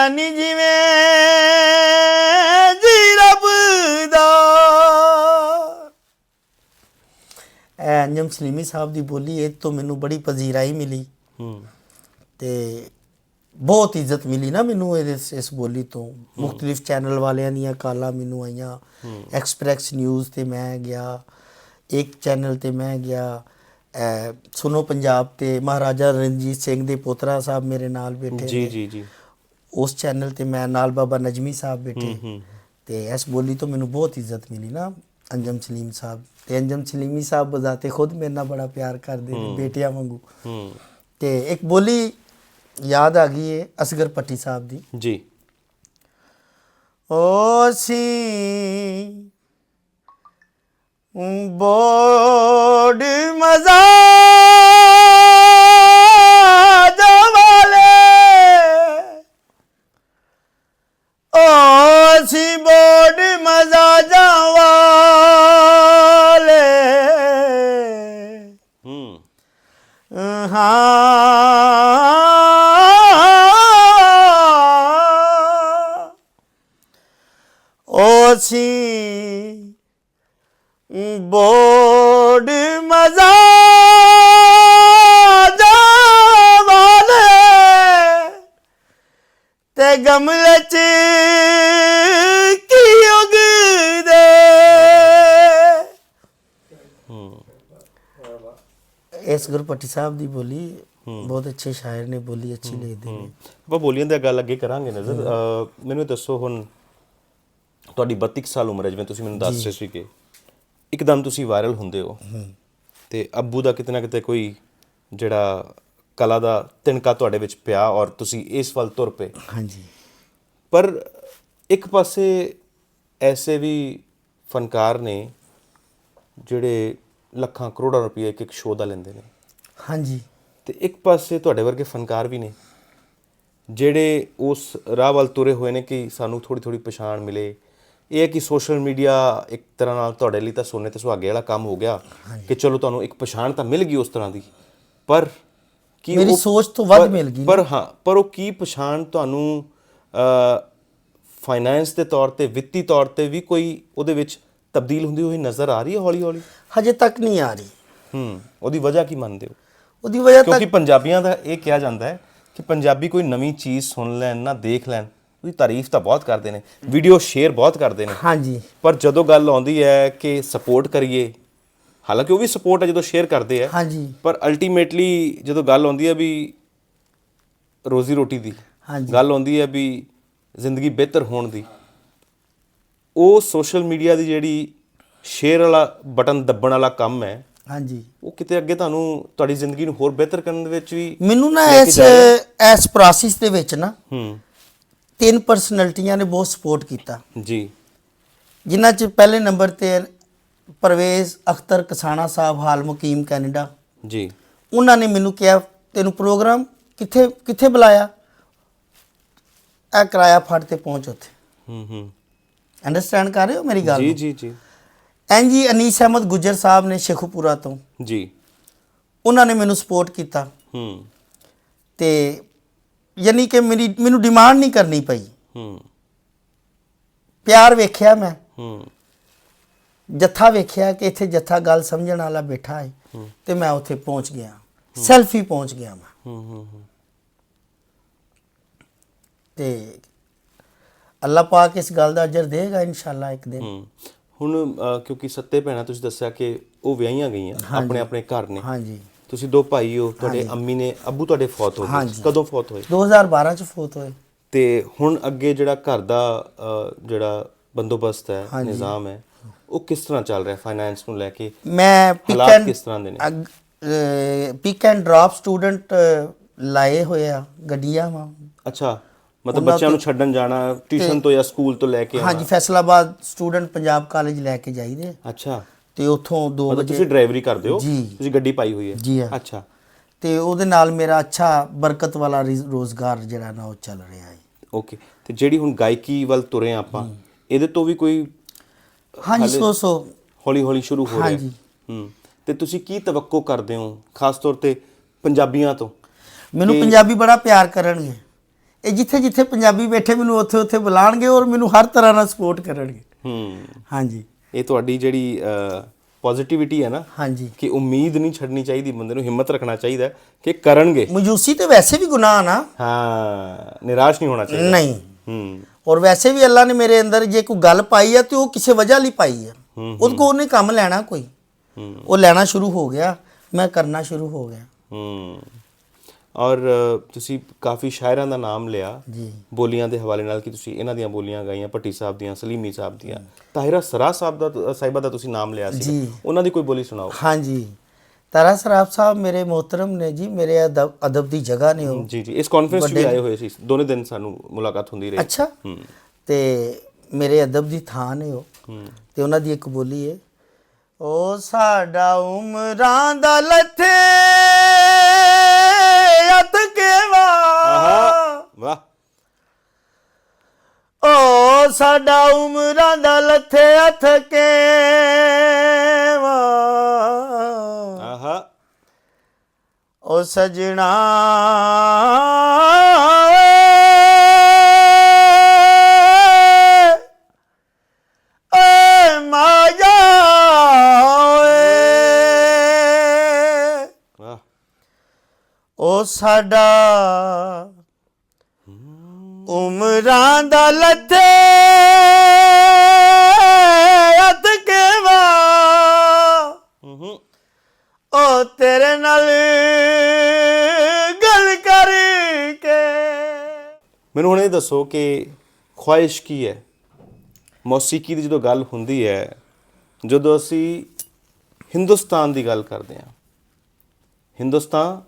ਨਹੀਂ ਜਿਵੇਂ ਜੀ ਰੱਬ ਦਾ। ਐ ਅੰਜਮ ਸਲੀਮੀ ਸਾਹਿਬ ਦੀ ਬੋਲੀ ਇਹ ਤੋਂ ਮੈਨੂੰ ਬੜੀ ਪਜ਼ੀਰਾਈ ਮਿਲੀ। ਹੂੰ। ਤੇ ਬਹੁਤ ਇੱਜ਼ਤ ਮਿਲੀ ਨਾ ਮੈਨੂੰ ਇਸ- ਇਸ ਬੋਲੀ ਤੋਂ। ਮੁxtਲਿਫ ਚੈਨਲ ਵਾਲਿਆਂ ਦੀਆਂ ਕਾਲਾਂ ਮੈਨੂੰ ਆਈਆਂ। ਐਕਸਪ੍ਰੈਸ ਨਿਊਜ਼ ਤੇ ਮੈਂ ਗਿਆ। ਇੱਕ ਚੈਨਲ ਤੇ ਮੈਂ ਗਿਆ। ਸੁਨੋ ਪੰਜਾਬ ਤੇ ਮਹਾਰਾਜਾ ਰਣਜੀਤ ਸਿੰਘ ਦੇ ਪੋਤਰਾ ਸਾਹਿਬ ਮੇਰੇ ਨਾਲ ਬੈਠੇ ਜੀ ਨੇ। ਜੀ ਜੀ। ਉਸ ਚੈਨਲ ਤੇ ਮੈਂ ਨਾਲ ਬਾਬਾ ਨਜਮੀ ਸਾਹਿਬ ਬੈਠੇ। ਤੇ ਇਸ ਬੋਲੀ ਤੋਂ ਮੈਨੂੰ ਬਹੁਤ ਇੱਜ਼ਤ ਮਿਲੀ ਨਾ ਅੰਜਮ ਸਲੀਮ ਸਾਹਿਬ। ਤੇ ਅੰਜਮ ਸਲੀਮੀ ਸਾਹਿਬ ਬਜ਼ਾਤੇ ਖੁਦ ਮੇਰੇ ਨਾਲ ਬੜਾ ਪਿਆਰ ਕਰਦੇ ਨੇ ਬੇਟਿਆਂ ਵਾਂਗੂ। ਤੇ ਇੱਕ ਬੋਲੀ ਯਾਦ ਆ ਗਈ ਹੈ ਅਸਗਰ ਪੱਟੀ ਸਾਹਿਬ ਦੀ। ਜੀ। ਓ ਸੀ ਬੋੜ ਮਜ਼ਾ ਇਸ ਗੁਰਪੱਟੀ ਸਾਹਿਬ ਦੀ ਬੋਲੀ ਬਹੁਤ ਅੱਛੇ ਸ਼ਾਇਰ ਨੇ ਬੋਲੀ ਅੱਛੀ ਲਿਖਦੇ ਨੇ। ਆਪਾਂ ਬੋਲੀਆਂ ਦੀ ਗੱਲ ਅੱਗੇ ਕਰਾਂਗੇ ਨਜ਼ਰ। ਮੈਨੂੰ ਦੱਸੋ ਹੁਣ ਤੁਹਾਡੀ 32 ਕੁ ਸਾਲ ਉਮਰ ਹੈ ਜਿਵੇਂ ਤੁਸੀਂ ਮੈਨੂੰ ਦੱਸ ਰਹੇ ਸੀ ਕਿ ਇੱਕਦਮ ਤੁਸੀਂ ਵਾਇਰਲ ਹੁੰਦੇ ਹੋ। ਤੇ ਅੱਬੂ ਦਾ ਕਿਤੇ ਨਾ ਕਿਤੇ ਕੋਈ ਜਿਹੜਾ ਕਲਾ ਦਾ ਤਿਣਕਾ ਤੁਹਾਡੇ ਵਿੱਚ ਪਿਆ ਔਰ ਤੁਸੀਂ ਇਸ ਵੱਲ ਤੁਰ ਪਏ। ਹਾਂਜੀ। ਪਰ ਇੱਕ ਪਾਸੇ ਐਸੇ ਵੀ ਫਨਕਾਰ ਨੇ ਜਿਹੜੇ ਲੱਖਾਂ ਕਰੋੜਾਂ ਰੁਪਏ ਇੱਕ ਇੱਕ ਸ਼ੋਅ ਦਾ ਲੈਂਦੇ ਨੇ। ਹਾਂਜੀ। ਤੇ ਇੱਕ ਪਾਸੇ ਤੁਹਾਡੇ ਵਰਗੇ ਫਨਕਾਰ ਵੀ ਨੇ ਜਿਹੜੇ ਉਸ ਰਾਹ ਵੱਲ ਤੁਰੇ ਹੋਏ ਨੇ ਕਿ ਸਾਨੂੰ ਥੋੜੀ ਥੋੜੀ ਪਛਾਣ ਮਿਲੇ। ਇਹ ਹੈ ਕਿ ਸੋਸ਼ਲ ਮੀਡੀਆ ਇੱਕ ਤਰ੍ਹਾਂ ਨਾਲ ਤੁਹਾਡੇ ਲਈ ਤਾਂ ਸੋਨੇ ਤੇ ਸੁਹਾਗੇ ਵਾਲਾ ਕੰਮ ਹੋ ਗਿਆ ਕਿ ਚਲੋ ਤੁਹਾਨੂੰ ਇੱਕ ਪਛਾਣ ਤਾਂ ਮਿਲ ਗਈ ਉਸ ਤਰ੍ਹਾਂ ਦੀ ਪਰ ਕੀ ਮੇਰੀ ਸੋਚ ਤੋਂ ਵੱਧ ਮਿਲ ਗਈ। ਪਰ ਹਾਂ ਪਰ ਉਹ ਕੀ ਪਛਾਣ ਤੁਹਾਨੂੰ ਫਾਈਨੈਂਸ ਦੇ ਤੌਰ ਤੇ ਵਿੱਤੀ ਤੌਰ ਤੇ ਵੀ ਕੋਈ ਉਹਦੇ ਵਿੱਚ ਤਬਦੀਲ ਹੁੰਦੀ ਹੋਈ ਨਜ਼ਰ ਆ ਰਹੀ ਹੈ ਹੌਲੀ ਹੌਲੀ ਹਜੇ ਤੱਕ ਨਹੀਂ ਆ ਰਹੀ। ਹੂੰ ਉਹਦੀ ਵਜ੍ਹਾ ਕੀ ਮੰਨਦੇ ਹੋ? ਉਹਦੀ ਵਜ੍ਹਾ ਕਿਉਂਕਿ ਤੱਕ ਪੰਜਾਬੀਆਂ ਦਾ ਇਹ ਕਿਹਾ ਜਾਂਦਾ ਹੈ ਕਿ ਪੰਜਾਬੀ ਕੋਈ ਨਵੀਂ ਚੀਜ਼ ਸੁਣ ਲੈਣ ਨਾ ਦੇਖ ਲੈਣ ਉਹਦੀ ਤਾਰੀਫ ਤਾਂ ਬਹੁਤ ਕਰਦੇ ਨੇ ਵੀਡੀਓ ਸ਼ੇਅਰ ਬਹੁਤ ਕਰਦੇ ਨੇ। ਹਾਂਜੀ। ਪਰ ਜਦੋਂ ਗੱਲ ਆਉਂਦੀ ਹੈ ਕਿ ਸਪੋਰਟ ਕਰੀਏ ਹਾਲਾਂਕਿ ਉਹ ਵੀ ਸਪੋਰਟ ਹੈ ਜਦੋਂ ਸ਼ੇਅਰ ਕਰਦੇ ਆ ਹਾਂਜੀ। ਪਰ ਅਲਟੀਮੇਟਲੀ ਜਦੋਂ ਗੱਲ ਆਉਂਦੀ ਹੈ ਵੀ ਰੋਜ਼ੀ ਰੋਟੀ ਦੀ ਹਾਂਜੀ। ਗੱਲ ਆਉਂਦੀ ਹੈ ਵੀ ਜ਼ਿੰਦਗੀ ਬਿਹਤਰ ਹੋਣ ਦੀ ਉਹ ਸੋਸ਼ਲ ਮੀਡੀਆ ਦੀ ਜਿਹੜੀ ਸ਼ੇਅਰ ਵਾਲਾ ਬਟਨ ਦੱਬਣ ਵਾਲਾ ਕੰਮ ਹੈ। ਹਾਂਜੀ। ਉਹ ਕਿਤੇ ਅੱਗੇ ਤੁਹਾਨੂੰ ਤੁਹਾਡੀ ਜ਼ਿੰਦਗੀ ਨੂੰ ਹੋਰ ਬਿਹਤਰ ਕਰਨ ਦੇ ਵਿੱਚ ਵੀ ਮੈਨੂੰ ਨਾ ਇਸ। ਇਸ ਪ੍ਰੋਸੈਸ ਦੇ ਵਿੱਚ ਨਾ ਹੂੰ। ਤਿੰਨ ਪਰਸਨੈਲਿਟੀਆਂ ਨੇ ਬਹੁਤ ਸਪੋਰਟ ਕੀਤਾ। ਜੀ। ਜਿਨ੍ਹਾਂ 'ਚ ਪਹਿਲੇ ਨੰਬਰ ਤੇ ਪਰਵੇਜ਼ ਅਖਤਰ ਕਸਾਣਾ ਸਾਹਿਬ ਹਾਲ ਮੁਕੀਮ ਕੈਨੇਡਾ। ਜੀ। ਉਹਨਾਂ ਨੇ ਮੈਨੂੰ ਕਿਹਾ ਤੈਨੂੰ ਪ੍ਰੋਗਰਾਮ ਕਿੱਥੇ ਕਿੱਥੇ ਬੁਲਾਇਆ? ਇਹ ਕਿਰਾਇਆ ਫੜ ਤੇ ਪਹੁੰਚ ਉੱਥੇ। ਹੂੰ ਹੂੰ। ਅੰਡਰਸਟੈਂਡ ਕਰ ਰਹੇ ਹੋ ਮੇਰੀ ਗੱਲ ਜੀ? ਜੀ ਜੀ। ਐਂ ਜੀ ਅਨੀਸ ਅਹਿਮਦ ਗੁੱਜਰ ਸਾਹਿਬ ਨੇ ਸ਼ੇਖੂਪੁਰਾ ਤੋਂ ਜੀ। ਉਹਨਾਂ ਨੇ ਮੈਨੂੰ ਸਪੋਰਟ ਕੀਤਾ। ਹੂੰ। ਤੇ ਯਾਨੀ ਕਿ ਮੇਰੀ ਮੈਨੂੰ ਡਿਮਾਂਡ ਨਹੀਂ ਕਰਨੀ ਪਈ। ਹੂੰ। ਪਿਆਰ ਵੇਖਿਆ ਮੈਂ। ਹੂੰ। ਜੱਥਾ ਵੇਖਿਆ ਕਿ ਇੱਥੇ ਜੱਥਾ ਗੱਲ ਸਮਝਣ ਵਾਲਾ ਬੈਠਾ ਹੈ। ਤੇ ਮੈਂ ਉੱਥੇ ਪਹੁੰਚ ਗਿਆ। ਸੈਲਫੀ ਪਹੁੰਚ ਗਿਆ ਮੈਂ। ਹੂੰ ਹੂੰ। ਤੇ ਅੱਲਾਹ ਪਾਕ ਇਸ ਗੱਲ ਦਾ ਅਜਰ ਦੇਗਾ ਇਨਸ਼ਾਅੱਲਾ ਇੱਕ ਦਿਨ। ਹੂੰ। ਹੁਣ ਕਿਉਂਕਿ ਸੱਤੇ ਭੈਣਾਂ ਤੁਸੀਂ ਦੱਸਿਆ ਕਿ ਉਹ ਵਿਆਹੀਆਂ ਗਈਆਂ ਆਪਣੇ ਆਪਣੇ ਘਰ ਨੇ। ਹਾਂਜੀ। ਤੁਸੀਂ ਦੋ ਭਾਈ ਹੋ ਤੁਹਾਡੇ ਅੰਮੀ ਨੇ ਅੱਬੂ ਤੁਹਾਡੇ ਫੌਤ ਹੋ ਗਏ। ਕਦੋਂ ਫੌਤ ਹੋਏ? 2012 ਚ ਫੋਤ ਹੋਏ। ਤੇ ਹੁਣ ਅੱਗੇ ਜਿਹੜਾ ਘਰ ਦਾ ਜਿਹੜਾ ਬੰਦੋਬਸਤ ਹੈ ਨਿਜ਼ਾਮ ਹੈ ਉਹ ਕਿਸ ਤਰ੍ਹਾਂ ਚੱਲ ਰਿਹਾ ਫਾਈਨੈਂਸ ਨੂੰ ਲੈ ਕੇ? ਮੈਂ ਪਿਕ ਐਂਡ ਕਿਸ ਤਰ੍ਹਾਂ ਦੇ ਨੇ? ਪਿਕ ਐਂਡ ਡ੍ਰੌਪ ਸਟੂਡੈਂਟ ਲਾਏ ਹੋਏ ਆ ਗੱਡੀਆਂ ਵਾ। ਅੱਛਾ। ਮਤਲਬ ਬੱਚਿਆਂ ਨੂੰ ਛੱਡਣ ਜਾਣਾ ਟਿਊਸ਼ਨ ਤੋਂ ਜਾਂ ਸਕੂਲ ਤੋਂ ਲੈ ਕੇ ਆਉਣਾ। ਹਾਂਜੀ ਫੈਸਲਾਬਾਦ ਸਟੂਡੈਂਟ ਪੰਜਾਬ ਕਾਲਜ ਲੈ ਕੇ ਜਾਈਦੇ ਅੱਛਾ। ਤੇ ਉੱਥੋਂ 2 ਮਤਲਬ ਵਜੇ ਤੁਸੀਂ ਡਰਾਈਵਰੀ ਕਰਦੇ ਹੋ। ਤੁਸੀਂ ਗੱਡੀ ਪਾਈ ਹੋਈ ਹੈ? ਜੀ। ਅੱਛਾ। ਤੇ ਉਹਦੇ ਨਾਲ ਮੇਰਾ ਅੱਛਾ ਬਰਕਤ ਵਾਲਾ ਰਿਜ਼- ਰੋਜ਼ਗਾਰ ਜਿਹੜਾ ਨਾ ਉਹ ਚੱਲ ਰਿਹਾ ਹੈ। ਓਕੇ। ਤੇ ਜਿਹੜੀ ਹੁਣ ਗਾਇਕੀ ਵੱਲ ਤੁਰੇ ਆਪਾਂ ਇਹਦੇ ਤੋਂ ਵੀ ਕੋਈ ਹਾਂਜੀ ਸੋ ਸੋ ਹੌਲੀ ਹੌਲੀ ਸ਼ੁਰੂ ਹੋ ਰਿਹਾ। ਹਾਂਜੀ। ਹੂੰ। ਤੇ ਤੁਸੀਂ ਕੀ ਤਵੱਕੋ ਕਰਦੇ ਹੋ ਖਾਸ ਤੌਰ ਤੇ ਪੰਜਾਬੀਆਂ ਤੋਂ? ਮੈਨੂੰ ਪੰਜਾਬੀ ਬੜਾ ਪਿਆਰ ਕਰਨਗੇ। ਇਹ ਜਿੱਥੇ ਜਿੱਥੇ ਪੰਜਾਬੀ ਬੈਠੇ ਮੈਨੂੰ ਉੱਥੇ ਉੱਥੇ ਬੁਲਾਣਗੇ ਔਰ ਮੈਨੂੰ ਹਰ ਤਰ੍ਹਾਂ ਨਾਲ ਸਪੋਰਟ ਕਰਨਗੇ। ਹੂੰ। ਹਾਂਜੀ। ਇਹ ਤੁਹਾਡੀ ਜਿਹੜੀ ਪੋਜ਼ਿਟਿਵਿਟੀ ਹੈ ਨਾ ਹਾਂਜੀ। ਕਿ ਉਮੀਦ ਨਹੀਂ ਛੱਡਣੀ ਚਾਹੀਦੀ ਬੰਦੇ ਨੂੰ ਹਿੰਮਤ ਰੱਖਣਾ ਚਾਹੀਦਾ ਕਿ ਕਰਨਗੇ। ਮਜੂਸੀ ਤੇ ਵੈਸੇ ਵੀ ਗੁਨਾਹ ਨਾ। ਹਾਂ ਨਿਰਾਸ਼ ਨਹੀਂ ਹੋਣਾ ਚਾਹੀਦਾ। ਨਹੀਂ। ਹੂੰ। ਔਰ ਵੈਸੇ ਵੀ ਅੱਲਾ ਨੇ ਮੇਰੇ ਅੰਦਰ ਜੇ ਕੋਈ ਗੱਲ ਪਾਈ ਹੈ ਤੇ ਉਹ ਕਿਸੇ ਵਜ੍ਹਾ ਲਈ ਪਾਈ ਹੈ ਉਹਦੇ ਕੋ ਉਹਨੇ ਕੰਮ ਲੈਣਾ ਕੋਈ। ਹੂੰ। ਉਹ ਲੈਣਾ ਸ਼ੁਰੂ ਹੋ ਗਿਆ ਮੈਂ ਕਰਨਾ ਸ਼ੁਰੂ ਹੋ ਗਿਆ। ਹੂੰ। ਔਰ ਤੁਸੀਂ ਕਾਫੀ ਸ਼ਾਇਰਾਂ ਦਾ ਨਾਮ ਲਿਆ। ਜੀ। ਬੋਲੀਆਂ ਦੇ ਹਵਾਲੇ ਨਾਲ ਕਿ ਤੁਸੀਂ ਇਹਨਾਂ ਦੀਆਂ ਬੋਲੀਆਂ ਗਾਈਆਂ ਭੱਟੀ ਸਾਹਿਬ ਦੀਆਂ ਸਲੀਮੀ ਸਾਹਿਬ ਦੀਆਂ। ਤਾਹਿਰਾ ਸਰਾ ਸਾਹਿਬ ਦਾ ਸਾਹਿਬਾ ਦਾ ਤੁਸੀਂ ਨਾਮ ਲਿਆ ਸੀ। ਉਹਨਾਂ ਦੀ ਕੋਈ ਬੋਲੀ ਸੁਣਾਓ। ਹਾਂਜੀ। ਤਾਰਾ ਸਰਾਫ ਸਾਹਿਬ ਮੇਰੇ ਮੋਹਤਰਮ ਨੇ ਜੀ ਮੇਰੇ ਅਦਬ ਅਦਬ ਦੀ ਜਗ੍ਹਾ ਨੇ ਉਹ। ਜੀ ਜੀ। ਇਸ ਕਾਨਫਰੰਸ ਵੀ ਆਏ ਹੋਏ ਸੀ। ਦੋਨੇ ਦਿਨ ਸਾਨੂੰ ਮੁਲਾਕਾਤ ਹੁੰਦੀ ਰਹੀ। ਅੱਛਾ। ਤੇ ਮੇਰੇ ਅਦਬ ਦੀ ਥਾਂ ਨੇ ਉਹ। ਹੂੰ। ਤੇ ਉਹਨਾਂ ਦੀ ਇੱਕ ਬੋਲੀ ਹੈ ਓ ਸਾਡਾ ਉਮਰਾਂ ਦਾ ਲੱਥੇ। ਅਤ ਕੇਵਾ। ਵਾਹ। ਓ ਸਾਡਾ ਉਮਰਾਂ ਦਾ ਲੱਥੇ ਅਥ ਕੇਵਾ। ਆਹਾ। ਓ ਸਜਣਾ ਸਾਡਾ ਉਮਰਾਂ ਦਾ ਲੱਥੇ ਅਤਕੇਵਾ ਉਹ ਤੇਰੇ ਨਾਲ ਗੱਲ ਕਰਕੇ। ਮੈਨੂੰ ਹੁਣ ਇਹ ਦੱਸੋ ਕਿ ਖੁਆਇਸ਼ ਕੀ ਹੈ? ਮੌਸੀਕੀ ਦੀ ਜਦੋਂ ਗੱਲ ਹੁੰਦੀ ਹੈ, ਜਦੋਂ ਅਸੀਂ ਹਿੰਦੁਸਤਾਨ ਦੀ ਗੱਲ ਕਰਦੇ ਹਾਂ, ਹਿੰਦੁਸਤਾਨ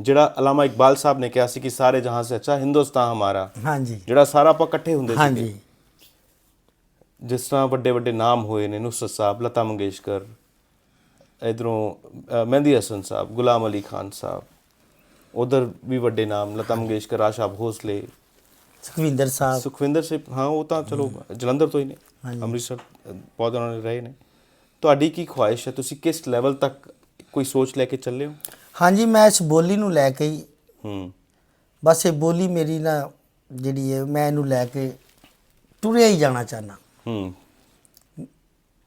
ਜਿਹੜਾ ਅਲਾਮਾ ਇਕਬਾਲ ਸਾਹਿਬ ਨੇ ਕਿਹਾ ਸੀ ਕਿ ਸਾਰੇ ਜਹਾਂ ਸੇ ਅੱਛਾ ਹਿੰਦੁਸਤਾਨ ਹਮਾਰਾ। ਹਾਂਜੀ। ਜਿਹੜਾ ਸਾਰਾ ਆਪਾਂ ਇਕੱਠੇ ਹੁੰਦੇ ਸੀ ਹਾਂਜੀ। ਜਿਸ ਤਰ੍ਹਾਂ ਵੱਡੇ ਵੱਡੇ ਨਾਮ ਹੋਏ ਨੇ ਨੁਸਰਤ ਸਾਹਿਬ ਲਤਾ ਮੰਗੇਸ਼ਕਰ ਇਧਰੋਂ ਮਹਿੰਦੀ ਹਸਨ ਸਾਹਿਬ ਗੁਲਾਮ ਅਲੀ ਖਾਨ ਸਾਹਿਬ ਉਧਰ ਵੀ ਵੱਡੇ ਨਾਮ ਲਤਾ ਮੰਗੇਸ਼ਕਰ ਆਸ਼ਾ ਭੋਸਲੇ। ਸੁਖਵਿੰਦਰ ਸਾਹਿਬ। ਸੁਖਵਿੰਦਰ ਸਿੰਘ ਹਾਂ ਉਹ ਤਾਂ ਚਲੋ ਜਲੰਧਰ ਤੋਂ ਹੀ ਨੇ। ਅੰਮ੍ਰਿਤਸਰ ਬਹੁਤ ਉਹਨਾਂ ਨੇ ਰਹੇ ਨੇ। ਤੁਹਾਡੀ ਕੀ ਖੁਆਇਸ਼ ਹੈ? ਤੁਸੀਂ ਕਿਸ ਲੈਵਲ ਤੱਕ ਕੋਈ ਸੋਚ ਲੈ ਕੇ ਚੱਲੇ ਹੋ? ਹਾਂਜੀ ਮੈਂ ਇਸ ਬੋਲੀ ਨੂੰ ਲੈ ਕੇ ਹੀ ਹੂੰ। ਬਸ ਇਹ ਬੋਲੀ ਮੇਰੀ ਨਾ ਜਿਹੜੀ ਹੈ ਮੈਂ ਇਹਨੂੰ ਲੈ ਕੇ ਤੁਰਿਆ ਹੀ ਜਾਣਾ ਚਾਹਨਾ ਹੂੰ।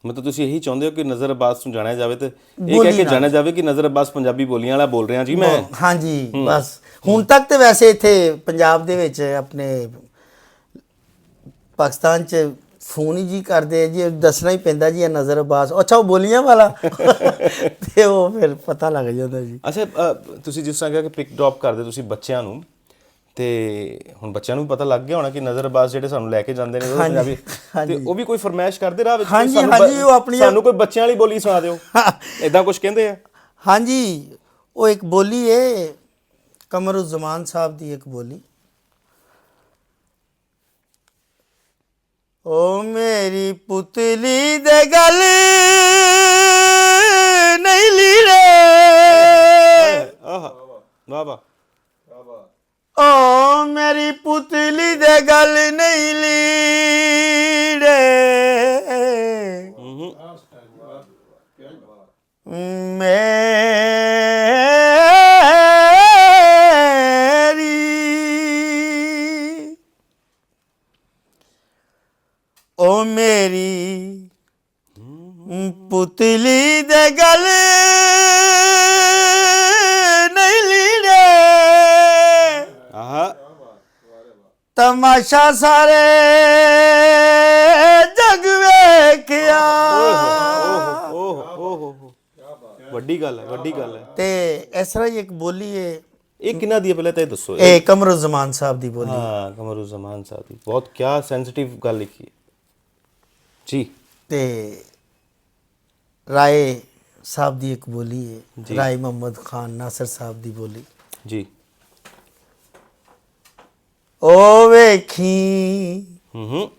ਮਤਲਬ ਤੁਸੀਂ ਇਹੀ ਚਾਹੁੰਦੇ ਹੋ ਕਿ ਨਜ਼ਰ ਅਬਾਸ ਨੂੰ ਜਾਣਿਆ ਜਾਵੇ ਤੇ ਇਹ ਕਹਿ ਕੇ। ਜਾਣਿਆ ਜਾਵੇ। ਕਿ ਨਜ਼ਰ ਅਬਾਸ ਪੰਜਾਬੀ ਬੋਲੀਆਂ ਵਾਲਾ ਬੋਲ ਰਿਹਾ ਜੀ ਮੈਂ। ਹਾਂਜੀ ਬਸ। ਹੁਣ ਤੱਕ ਤੇ ਵੈਸੇ ਇੱਥੇ ਪੰਜਾਬ ਦੇ ਵਿੱਚ ਆਪਣੇ ਪਾਕਿਸਤਾਨ ਚ ਫੋਨ ਹੀ ਜੀ ਕਰਦੇ ਆ ਜੀ ਦੱਸਣਾ ਹੀ ਪੈਂਦਾ ਜੀ ਇਹ ਨਜ਼ਰ ਅਬਾਸ ਅੱਛਾ ਉਹ ਬੋਲੀਆਂ ਵਾਲਾ? ਤੇ ਉਹ ਫਿਰ ਪਤਾ ਲੱਗ ਜਾਂਦਾ ਜੀ। ਅੱਛਾ ਅ, ਤੁਸੀਂ ਜਿਸ ਤਰ੍ਹਾਂ ਕਿਹਾ ਕਿ ਪਿਕ ਡ੍ਰੌਪ ਕਰਦੇ ਤੁਸੀਂ ਬੱਚਿਆਂ ਨੂੰ ਤੇ ਹੁਣ ਬੱਚਿਆਂ ਨੂੰ ਵੀ ਪਤਾ ਲੱਗ ਗਿਆ ਹੋਣਾ ਕਿ ਨਜ਼ਰਬਾਜ਼ ਜਿਹੜੇ ਸਾਨੂੰ ਲੈ ਕੇ ਜਾਂਦੇ ਨੇ ਉਹ ਹਾਂਜੀ, ਪੰਜਾਬੀ। ਹਾਂਜੀ। ਤੇ ਉਹ ਵੀ ਕੋਈ ਫਰਮਾਇਸ਼ ਕਰਦੇ ਰਾਹ ਵਿੱਚ? ਹਾਂਜੀ, ਸਾਨੂੰ ਬ- ਹਾਂਜੀ, ਉਹ ਆਪਣੀਆਂ- ਸਾਨੂੰ ਕੋਈ ਬੱਚਿਆਂ ਵਾਲੀ ਬੋਲੀ ਸੁਣਾ ਦਿਓ। ਇਦਾਂ ਕੁਝ ਕਹਿੰਦੇ ਆ? ਹਾਂਜੀ ਉਹ ਇੱਕ ਬੋਲੀ ਹੈ ਕਮਰੁਜ਼ ਜ਼ਮਾਨ ਸਾਹਿਬ ਦੀ ਇੱਕ ਬੋਲੀ। ਓ ਮੇਰੀ ਪੁਤਲੀ ਦੇ ਗੱਲ ਨਹੀਂ ਲੀੜੇ। ਆਹਾ ਵਾਹ ਵਾਹ। ਓ ਮੇਰੀ ਪੁਤਲੀ ਦੇ ਗੱਲ ਨਹੀਂ ਲੀੜੇ। ਹੂੰ ਪੁਤਲੀ ਦੇ ਗਲ ਨਹੀਂ ਲੀੜੇ। ਆਹਾ। ਤਮਾਸ਼ਾ ਸਾਰੇ ਜਗ ਵੇਖਿਆ। ਵੱਡੀ ਗੱਲ ਹੈ ਵੱਡੀ ਗੱਲ ਹੈ। ਤੇ ਇਸ ਤਰ੍ਹਾਂ ਹੀ ਇੱਕ ਬੋਲੀ ਹੈ ਇਹ ਕਿੰਨਾ ਦੀ ਹੈ ਪਹਿਲਾਂ ਤਾਂ ਇਹ ਦੱਸੋ। ਇਹ ਕਮਰੁ ਜ਼ਮਾਨ ਸਾਹਿਬ ਦੀ ਬੋਲੀ। ਹਾਂ ਕਮਰੂ ਜ਼ਮਾਨ ਸਾਹਿਬ ਦੀ। ਬਹੁਤ ਕਿਆ ਸੈਂਸਿਟਿਵ ਗੱਲ ਲਿਖੀ ਹੈ। ਜੀ। ਤੇ ਰਾਏ ਸਾਹਿਬ ਦੀ ਇੱਕ ਬੋਲੀ ਹੈ ਰਾਏ ਮੁਹੰਮਦ ਖਾਨ ਨਾਸਰ ਸਾਹਿਬ ਦੀ ਬੋਲੀ। ਜੀ। ਓ ਵੇਖੀ। ਹੂੰ ਹੂੰ।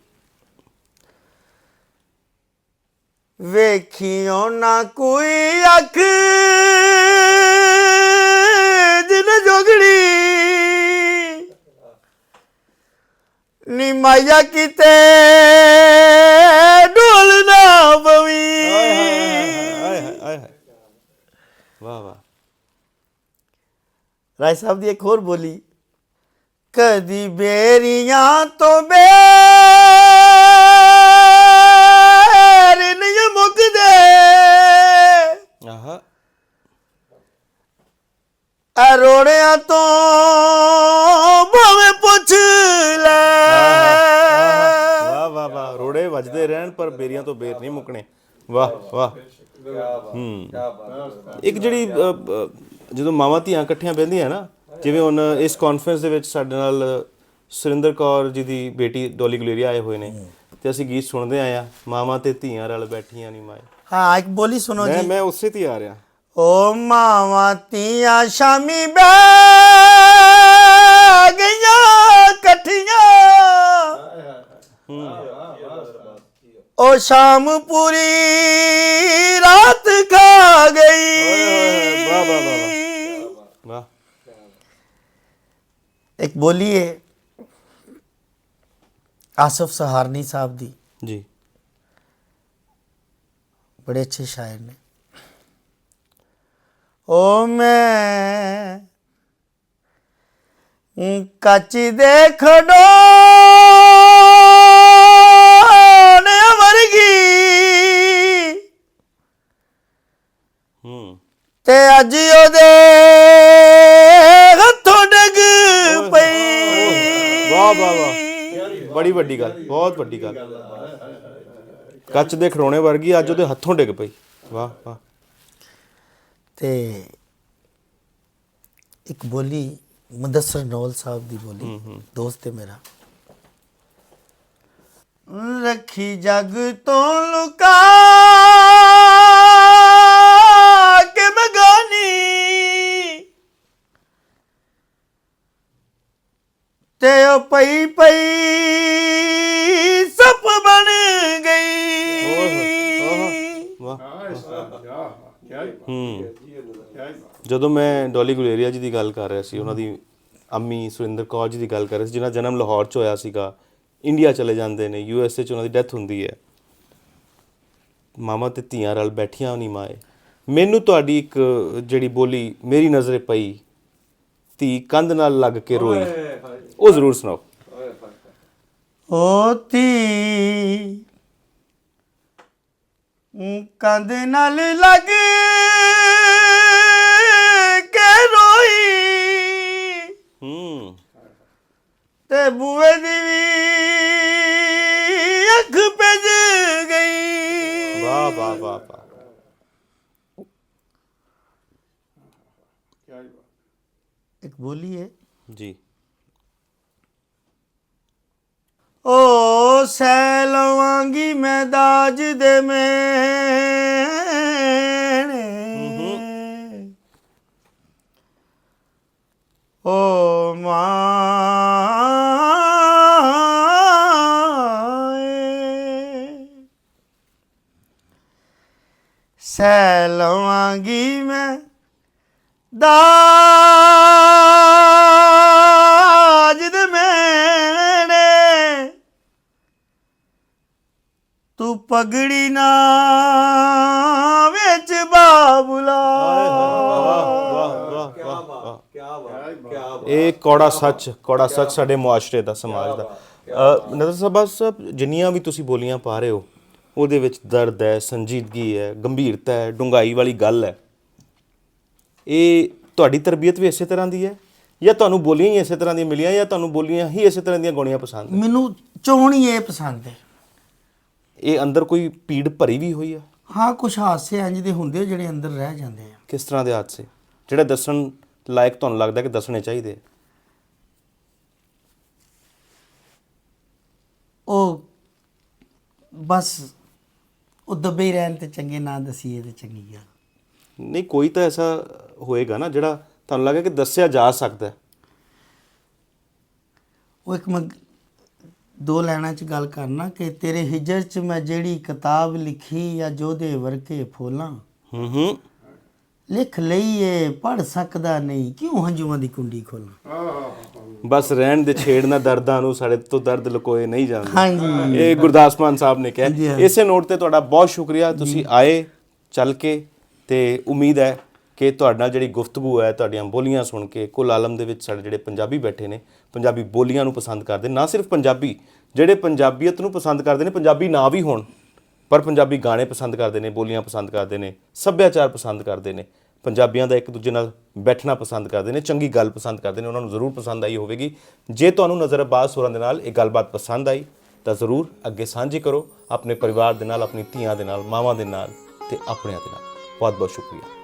ਵੇਖਿਓ ਨਾ ਕੋਈ ਅੱਖ ਦਿਨ ਜੋਗੜੀ ਨੀ ਮਾਇਆ ਕਿਤੇ। ਰਾਏ ਸਾਹਿਬ ਦੀ ਇੱਕ ਹੋਰ ਬੋਲੀ ਕਦੀ ਬੇਰੀਆਂ ਤੋਂ ਬੇਰ ਨਹੀਂ ਮੁੱਕਦੇ। ਆਹਾ। ਅਰੋੜਿਆਂ ਤੋਂ ਭਾਵੇਂ ਪੁੱਛ ਲੈ। ਵਾਹ ਵਾਹ ਵਾਹ ਰੋੜੇ ਵੱਜਦੇ ਰਹਿਣ ਪਰ ਬੇਰੀਆਂ ਤੋਂ ਬੇਰ ਨਹੀਂ ਮੁੱਕਣੇ। ਵਾਹ ਵਾਹ। ਹੂੰ। ਇੱਕ ਜਿਹੜੀ ਜਦੋਂ ਮਾਵਾਂ ਧੀਆਂ ਇਕੱਠੀਆਂ ਬਹਿੰਦੀਆਂ ਨਾ ਜਿਵੇਂ ਹੁਣ ਇਸ ਕਾਨਫਰੰਸ ਦੇ ਵਿੱਚ ਸਾਡੇ ਨਾਲ ਸੁਰਿੰਦਰ ਕੌਰ ਜੀ ਦੀ ਬੇਟੀ ਡੋਲੀ ਗਲੇਰੀਆ ਆਏ ਹੋਏ ਨੇ ਤੇ ਅਸੀਂ ਗੀਤ ਸੁਣਦੇ ਆਏ ਆ ਮਾਵਾਂ ਤੇ ਧੀਆਂ ਰਲ ਬੈਠੀਆਂ ਨਹੀਂ ਮਾਏ। ਹਾਂ ਇੱਕ ਬੋਲੀ ਸੁਣੋ ਜੀ। ਮੈਂ ਉਸੇ ਤੇ ਆ ਰਿਹਾ। ਓ ਮਾਵਾਂ ਤੀਆਂ ਸ਼ਾਮੀ ਬੈ ਗਈਆਂ ਇਕੱਠੀਆਂ। ਓ ਸ਼ਾਮ ਪੂਰੀ ਰਾਤ ਖਾ ਗਈ ਵਾਹ ਵਾਹ ਵਾਹ ਵਾਹ ਇੱਕ ਬੋਲੀ ਹੈ ਆਸਫ ਸਹਾਰਨੀ ਸਾਹਿਬ ਦੀ ਜੀ ਬੜੇ ਅੱਛੇ ਸ਼ਾਇਰ ਨੇ ਓ ਹੂੰ। ਤੇ ਅੱਜ ਉਹਦੇ ਹੱਥੋਂ ਡਿੱਗ ਪਈ। ਵਾਹ ਵਾਹ ਵਾਹ। ਬੜੀ ਵੱਡੀ ਗੱਲ ਬਹੁਤ ਵੱਡੀ ਗੱਲ। ਕੱਚ ਦੇ ਖਰੋਣੇ ਵਰਗੀ ਅੱਜ ਉਹਦੇ ਹੱਥੋਂ ਡਿੱਗ ਪਈ। ਵਾਹ ਵਾਹ। ਤੇ ਇੱਕ ਬੋਲੀ ਮੁਦੱਸਰ ਨੌਲ ਸਾਹਿਬ ਦੀ ਬੋਲੀ ਦੋਸਤ ਹੈ ਮੇਰਾ। ਰੱਖੀ ਜਗ ਤੋਂ ਲੁਕਾ ਕੇ ਬਗਾਨੀ। ਤੇ ਉਹ ਪਈ ਪਈ ਸੱਪ ਬਣ ਗਈ। ਹੂੰ। ਜਦੋਂ ਮੈਂ ਡੋਲੀ ਗੁਲੇਰੀਆ ਜੀ ਦੀ ਗੱਲ ਕਰ ਰਿਹਾ ਸੀ, ਉਹਨਾਂ ਦੀ ਅੰਮੀ ਸੁਰਿੰਦਰ ਕੌਰ ਜੀ ਦੀ ਗੱਲ ਕਰ ਰਿਹਾ ਸੀ, ਜਿਨ੍ਹਾਂ ਜਨਮ ਲਾਹੌਰ 'ਚ ਹੋਇਆ ਸੀਗਾ ਇੰਡੀਆ ਚਲੇ ਜਾਂਦੇ ਨੇ ਯੂ ਐਸ ਏ 'ਚ ਉਹਨਾਂ ਦੀ ਡੈਥ ਹੁੰਦੀ ਹੈ। ਮਾਮਾ ਤੇ ਧੀਆਂ ਰਲ ਬੈਠੀਆਂ ਨਹੀਂ ਮਾਏ। ਮੈਨੂੰ ਤੁਹਾਡੀ ਇੱਕ ਜਿਹੜੀ ਬੋਲੀ ਮੇਰੀ ਨਜ਼ਰੇ ਪਈ ਧੀ ਕੰਧ ਨਾਲ ਲੱਗ ਕੇ ਰੋਈ। ਉਹ ਜ਼ਰੂਰ ਸੁਣਾਓ। ਹੋਤੀ ਕੰਧ ਨਾਲ ਲੱਗ ਤੇ ਬੂਏ ਦੀ ਵੀ ਅੱਖ ਭਿੱਜ ਗਈ। ਵਾਹ ਵਾਹ ਵਾਹ ਵਾਹ। ਇੱਕ ਬੋਲੀ ਹੈ ਜੀ। ਓ ਸੈ ਲਵਾਂਗੀ ਮੈਂ ਦਾਜ ਦੇ ਮੇਣੇ ਓ ਮਾਏ ਸੈ ਲਵਾਂਗੀ ਮੈਂ ਦਾਜ ਦੇ ਮੇਣੇ ਤੂੰ ਪਗੜੀ ਨਾ ਵਿੱਚ ਬਾਬੁਲਾ। ਇਹ ਕੌੜਾ ਸੱਚ ਕੌੜਾ ਸੱਚ ਸਾਡੇ ਮੁਆਸ਼ਰੇ ਦਾ ਸਮਾਜ ਦਾ। ਸਾਹਿਬ ਸਾਹਿਬ ਜਿੰਨੀਆਂ ਵੀ ਤੁਸੀਂ ਬੋਲੀਆਂ ਪਾ ਰਹੇ ਹੋ ਉਹਦੇ ਵਿੱਚ ਦਰਦ ਹੈ ਸੰਜੀਦਗੀ ਹੈ ਗੰਭੀਰਤਾ ਹੈ ਡੂੰਘਾਈ ਵਾਲੀ ਗੱਲ ਹੈ। ਇਹ ਤੁਹਾਡੀ ਤਰਬੀਅਤ ਵੀ ਇਸੇ ਤਰ੍ਹਾਂ ਦੀ ਹੈ? ਜਾਂ ਤੁਹਾਨੂੰ ਬੋਲੀਆਂ ਹੀ ਇਸੇ ਤਰ੍ਹਾਂ ਦੀਆਂ ਮਿਲੀਆਂ ਜਾਂ ਤੁਹਾਨੂੰ ਬੋਲੀਆਂ ਹੀ ਇਸੇ ਤਰ੍ਹਾਂ ਦੀਆਂ ਗਾਉਣੀਆਂ ਪਸੰਦ ਹੈ ਮੈਨੂੰ ਚੋਣੀ ਇਹ ਪਸੰਦ ਹੈ। ਇਹ ਅੰਦਰ ਕੋਈ ਪੀੜ ਭਰੀ ਵੀ ਹੋਈ ਹੈ ਹਾਂ ਕੁਝ ਹਾਸੇ ਇੰਜ ਦੇ ਹੁੰਦੇ ਆ ਜਿਹੜੇ ਅੰਦਰ ਰਹਿ ਜਾਂਦੇ ਆ। ਕਿਸ ਤਰ੍ਹਾਂ ਦੇ ਹਾਦਸੇ? ਜਿਹੜੇ ਦੱਸਣ ਲਾਇਕ ਤੁਹਾਨੂੰ ਲੱਗਦਾ ਕਿ ਦੱਸਣੇ ਚਾਹੀਦੇ? ਉਹ ਬਸ ਉਹ ਦੱਬੇ ਹੀ ਰਹਿਣ ਤੇ ਚੰਗੇ ਨਾ ਦਸੀਏ ਤੇ ਚੰਗੀ ਗੱਲ। ਨਹੀਂ ਕੋਈ ਤਾਂ ਐਸਾ ਹੋਏਗਾ ਨਾ ਜਿਹੜਾ ਤੁਹਾਨੂੰ ਲੱਗੇ ਕਿ ਦੱਸਿਆ ਜਾ ਸਕਦਾ ਹੈ। ਉਹ ਇੱਕ ਮੈਂ ਦੋ ਲੈਣਾ ਚ ਗੱਲ ਕਰਨਾ ਕਿ ਤੇਰੇ ਹਿਜਰ ਚ ਮੈਂ ਜਿਹੜੀ ਕਿਤਾਬ ਲਿਖੀ ਜਾਂ ਜੋਦੇ ਵਰਕੇ ਫੋਲਾਂ ਹੂੰ ਹੂੰ। ਲਿਖ ਲਈਏ ਪੜ ਸਕਦਾ ਨਹੀਂ। ਕਿਉਂ ਹੰਝੂਆਂ ਦੀ ਕੁੰਡੀ ਖੋਲਾਂ ਬਸ ਰਹਿਣ ਦੇ ਛੇੜਨਾ ਦਰਦਾਂ ਨੂੰ ਸਾਡੇ ਤੋਂ ਦਰਦ ਲੁਕੋਏ ਨਹੀਂ ਜਾਂਦੇ। ਹਾਂਜੀ। ਇਹ ਗੁਰਦਾਸ ਮਾਨ ਸਾਹਿਬ ਨੇ ਕਿਹਾ। ਇਸੇ ਨੋਟ ਤੇ ਤੁਹਾਡਾ ਬਹੁਤ ਸ਼ੁਕਰੀਆ। ਤੁਸੀਂ ਆਏ ਚੱਲ ਕੇ ਤੇ ਉਮੀਦ ਹੈ ਕਿ ਤੁਹਾਡੇ ਨਾਲ ਜਿਹੜੀ ਗੁਫ਼ਤਗੂ ਹੈ ਤੁਹਾਡੀਆਂ ਬੋਲੀਆਂ ਸੁਣ ਕੇ ਕੁੱਲ ਆਲਮ ਦੇ ਵਿੱਚ ਸਾਡੇ ਜਿਹੜੇ ਪੰਜਾਬੀ ਬੈਠੇ ਨੇ ਪੰਜਾਬੀ ਬੋਲੀਆਂ ਨੂੰ ਪਸੰਦ ਕਰਦੇ ਨਾ ਸਿਰਫ ਪੰਜਾਬੀ ਜਿਹੜੇ ਪੰਜਾਬੀਅਤ ਨੂੰ ਪਸੰਦ ਕਰਦੇ ਨੇ ਪੰਜਾਬੀ ਨਾ ਵੀ ਹੋਣ। ਪਰ ਪੰਜਾਬੀ ਗਾਣੇ ਪਸੰਦ ਕਰਦੇ ਨੇ, ਬੋਲੀਆਂ ਪਸੰਦ ਕਰਦੇ ਨੇ, ਸੱਭਿਆਚਾਰ ਪਸੰਦ ਕਰਦੇ ਨੇ, ਪੰਜਾਬੀਆਂ ਦਾ ਇੱਕ ਦੂਜੇ ਨਾਲ ਬੈਠਣਾ ਪਸੰਦ ਕਰਦੇ ਨੇ, ਚੰਗੀ ਗੱਲ ਪਸੰਦ ਕਰਦੇ ਨੇ, ਉਹਨਾਂ ਨੂੰ ਜ਼ਰੂਰ ਪਸੰਦ ਆਈ ਹੋਵੇਗੀ। ਜੇ ਤੁਹਾਨੂੰ ਨਜ਼ਰ ਅਬਾਜ਼ ਹੋਰਾਂ ਦੇ ਨਾਲ ਇਹ ਗੱਲਬਾਤ ਪਸੰਦ ਆਈ, ਤਾਂ ਜ਼ਰੂਰ ਅੱਗੇ ਸਾਂਝੀ ਕਰੋ, ਆਪਣੇ ਪਰਿਵਾਰ ਦੇ ਨਾਲ, ਆਪਣੀ ਧੀਆਂ ਦੇ ਨਾਲ, ਮਾਵਾਂ ਦੇ ਨਾਲ ਤੇ ਆਪਣਿਆਂ ਦੇ ਨਾਲ। ਬਹੁਤ ਬਹੁਤ ਸ਼ੁਕਰੀਆ।